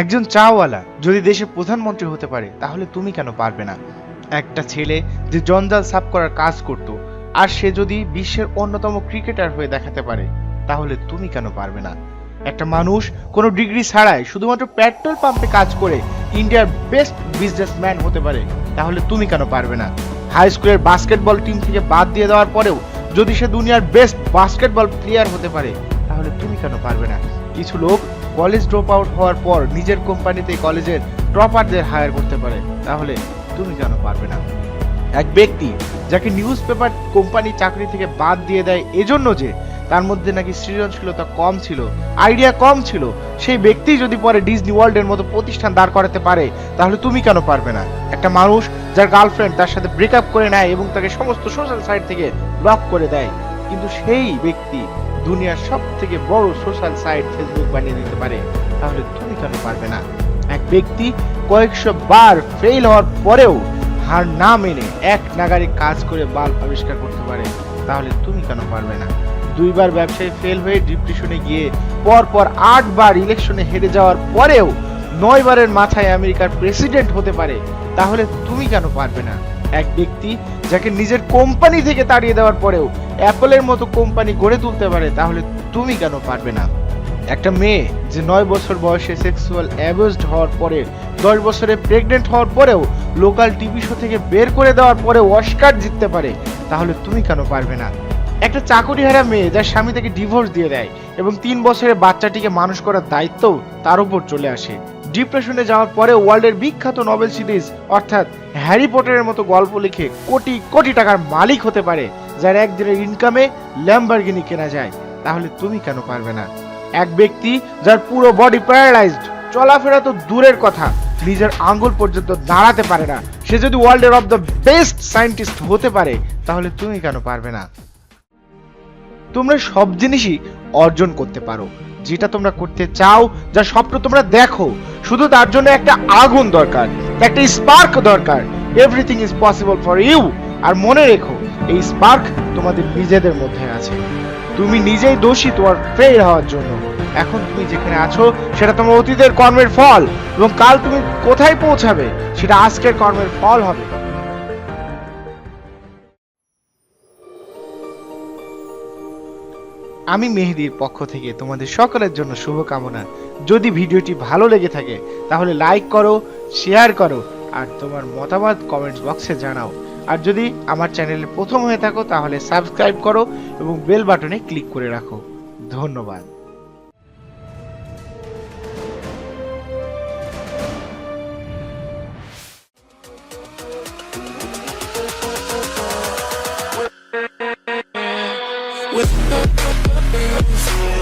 একজন চাওয়ালা যদি দেশের প্রধানমন্ত্রী হতে পারে, তাহলে তুমি কেন পারবে না? একটা ছেলে যে জঞ্জাল সাফ করার কাজ করত, আর সে যদি বিশ্বের অন্যতম ক্রিকেটার হয়ে দেখাতে পারে, তাহলে তুমি কেন পারবে না? একটা মানুষ কোনো ডিগ্রি ছাড়াই শুধুমাত্র পেট্রোল পাম্পে কাজ করে ইন্ডিয়ার বেস্ট বিজনেসম্যান হতে পারে, তাহলে তুমি কেন পারবে না? হাই স্কুলের বাস্কেটবল টিম থেকে বাদ দিয়ে দেওয়ার পরেও যদি সে দুনিয়ার বেস্ট বাস্কেটবল প্লেয়ার হতে পারে, তাহলে তুমি কেন পারবে না? কিছু লোক কলেজ ড্রপ আউট হওয়ার পর নিজের কোম্পানিতে কলেজের ড্রপারদের হায়ার করতে পারে। তাহলে তুমি কেন পারবে না? এক ব্যক্তি যাকে নিউজ পেপার কোম্পানি চাকরি থেকে বাদ দিয়ে দেয় এজন্য যে তার মধ্যে নাকি সৃজনশীলতা কম ছিল আইডিয়া কম ছিল, সেই ব্যক্তি যদি পরে ডিজনি ওয়ার্ল্ডের মতো প্রতিষ্ঠান দাঁড় করাতে পারে, তাহলে তুমি কেন পারবে না? একটা মানুষ যার গার্লফ্রেন্ড তার সাথে ব্রেকআপ করে নেয় এবং তাকে সমস্ত সোশ্যাল সাইট থেকে ব্লক করে দেয়, কিন্তু সেই ব্যক্তি দুনিয়ার সব থেকে বড় সোশ্যাল সাইট ফেসবুক বানিয়ে দিতে পারে, তাহলে তুমি কেন পারবে না? এক ব্যক্তি কয়েকশো বার ফেল হওয়ার পরেও হার না মেনে এক নাগারে কাজ করে বাল আবিষ্কার করতে পারে, তাহলে তুমি কেন পারবে না? দুইবার ব্যবসায় ফেল হয়ে ডিপ্রেশনে গিয়ে পর পর আটবার ইলেকশনে হেরে যাওয়ার পরেও নয়বারের মাথায় আমেরিকার প্রেসিডেন্ট হতে পারে, তাহলে তুমি কেন পারবে না? এক ব্যক্তি যাকে নিজের কোম্পানি থেকে তাড়িয়ে দেওয়ার পরেও অ্যাপলের মতো কোম্পানি গড়ে তুলতে পারে, তাহলে তুমি কেন পারবে না? একটা মেয়ে যে নয় বছর বয়সে সেক্সুয়াল অ্যাবিউজড হওয়ার পরে, দশ বছরে প্রেগনেন্ট হওয়ার পরেও লোকাল টিভি শো থেকে বের করে দেওয়ার পরে অস্কার জিততে পারে, তাহলে তুমি কেন পারবে না? একটা চাকরিহারা মেয়ে যার স্বামী তাকে ডিভোর্স দিয়ে দেয় এবং তিন বছরের বাচ্চাটিকে মানুষ করার দায়িত্ব তার উপর চলে আসে। ডিপ্রেশনে যাওয়ার পরে ওয়ার্ল্ডের বিখ্যাত নোবেল সিরিজ, অর্থাৎ হ্যারি পটারের মতো গল্প লিখে কোটি কোটি টাকার মালিক হতে পারে, যার একদিনের ইনকামে ল্যাম্বারগিনি কেনা যায়। তাহলে তুমি কেন পারবে না? এক ব্যক্তি যার পুরো বডি প্যারালাইজড চলাফেরা তো দূরের কথা, নিজের আঙ্গুল পর্যন্ত দাঁড়াতে পারে না। সে যদি ওয়ার্ল্ডের অফ দ্য বেস্ট সায়েন্টিস্ট হতে পারে, তাহলে তুমি কেন পারবে না? তোমরা সব জিনিসই অর্জন করতে পারো। যেটা তোমরা করতে চাও, যা স্বপ্ন তোমরা দেখো। শুধু তার জন্য একটা আগুন দরকার, একটা স্পার্ক দরকার। Everything is possible for you আর মনে রেখো, এই স্পার্ক তোমাদের নিজেদের মধ্যে আছে। তুমি নিজেই দোষী তোমার ফেল হওয়ার জন্য। এখন তুমি যেখানে আছো, সেটা তোমার অতীতের কর্মের ফল। এবং কাল তুমি কোথায় পৌঁছাবে, সেটা আজকের কর্মের ফল হবে। আমি মেহেদির পক্ষ থেকে তোমাদের সকলের জন্য শুভকামনা। যদি ভিডিওটি ভালো লেগে থাকে, তাহলে লাইক করো শেয়ার করো, আর তোমার মতামত কমেন্টস বক্সে জানাও। আর যদি আমার চ্যানেলে প্রথম হয়ে থাকো, তাহলে সাবস্ক্রাইব করো এবং বেল বাটনে ক্লিক করে রাখো। ধন্যবাদ। Yeah.